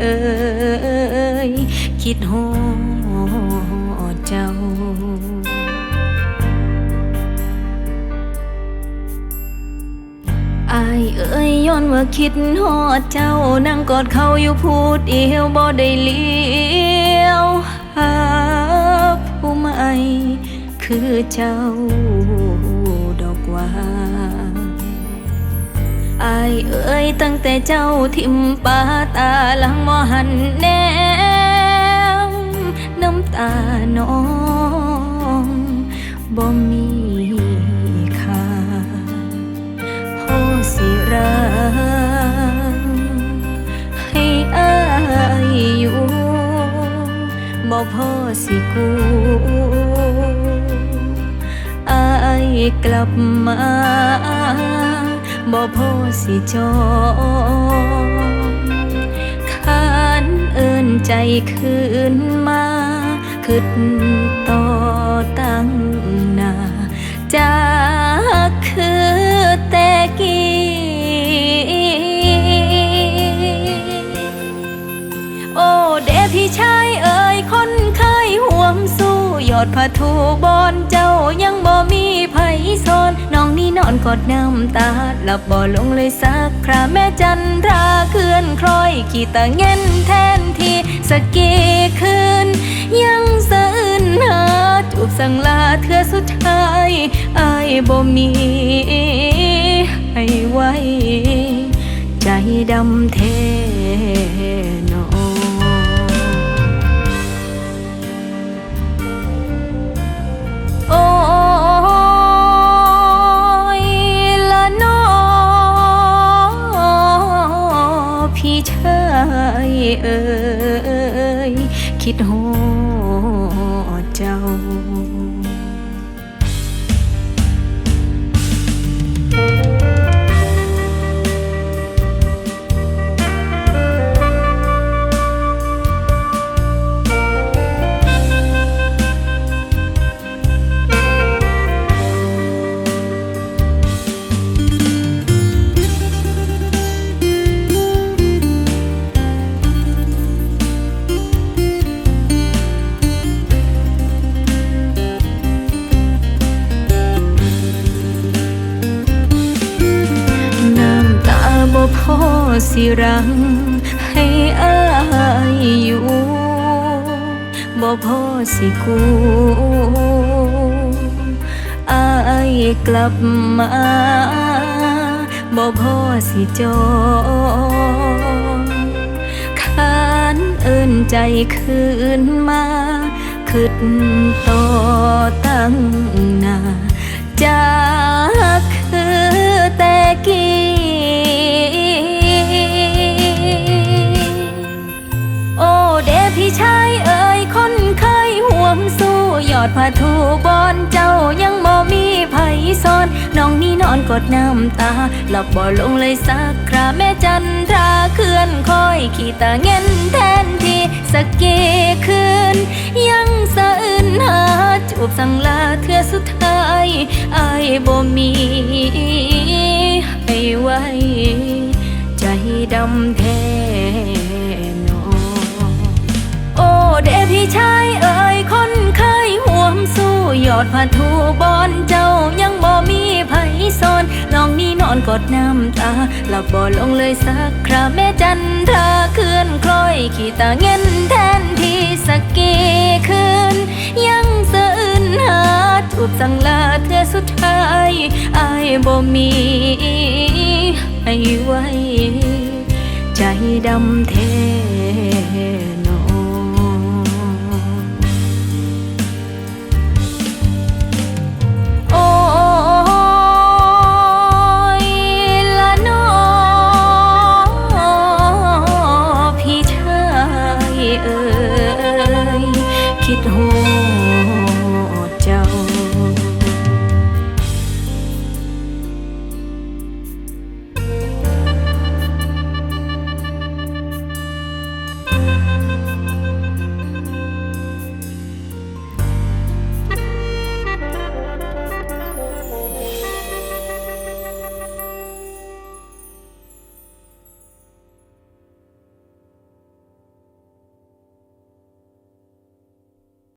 เอ่ยคิดหอดเจ้าไอเอ่ยย้อนว่าคิดหอดเจ้านั่งกอดเขาอยู่พูดเอวบ่ได้เลี้ยวหาผู้ใหม่คือเจ้าดอกว่า อายเอ้ยตั้งแต่เจ้าทิมปาตาลังมอหันแนมน้ำตาน้องบ่มีค่าพอสิรักให้อายอยู่บ่พอสิกูอายกลับมา บ่พอสิจองขานเอินใจคืนมาคืดต่อตั้งนาจากคือแต่กี้โอ้เดพี่ชายเอ่ยคนเคยห่วงสู้ ยอดผาทูบอนเจ้ายังบ่มี ซอนน้องนี่นอนกอดน้ำตาหลับบ่ลงเลยสักคราแม่จันทราเคลื่อนคล้อยขี่ตาเงินแทนทีสกกีคืน ยังสะอื้นหาจูบสั่งลาเธอสุดท้ายอายบ่มีให้ไว้ ใจดำเทน เอ่ยคิดโหดเจ้า สิรัง ให้อายอยู่บ่พอสิกูอายกลับมาบ่พอสิจองขานเอินใจคืนมาคืดต่อตั้งหนาจา พี่ชายเอ่ยคนเคยห่วงสู้ยอดผ้าทูบอนเจ้ายังบ่มีไผซ้อน น้องนี่นอนกดน้ำตาหลับบ่ลงเลยสักคราแม่จันทราเคลื่อนคอยขี่ตาเงินแทนที่สักกี่คืน ยังสะอื้นหาจูบสั่งลาเธอสุดท้ายอายบ่มีให้ไว้ใจดำแท ชายเอ่ยคนเคยห่วงสู้ยอดผาทูบอนเจ้ายังบ่มีไผซอนน้องนี่นอนกอดน้ำตาหลับบ่ลงเลยสักคราแม่จันทราเคลื่อนคล้อยขี่ตาเงินแทนที่สักกี่คืนยังสะอื้นหาจูบสั่งลาเธอสุดท้ายอายบ่มีให้ไว้ใจดำแท ดหู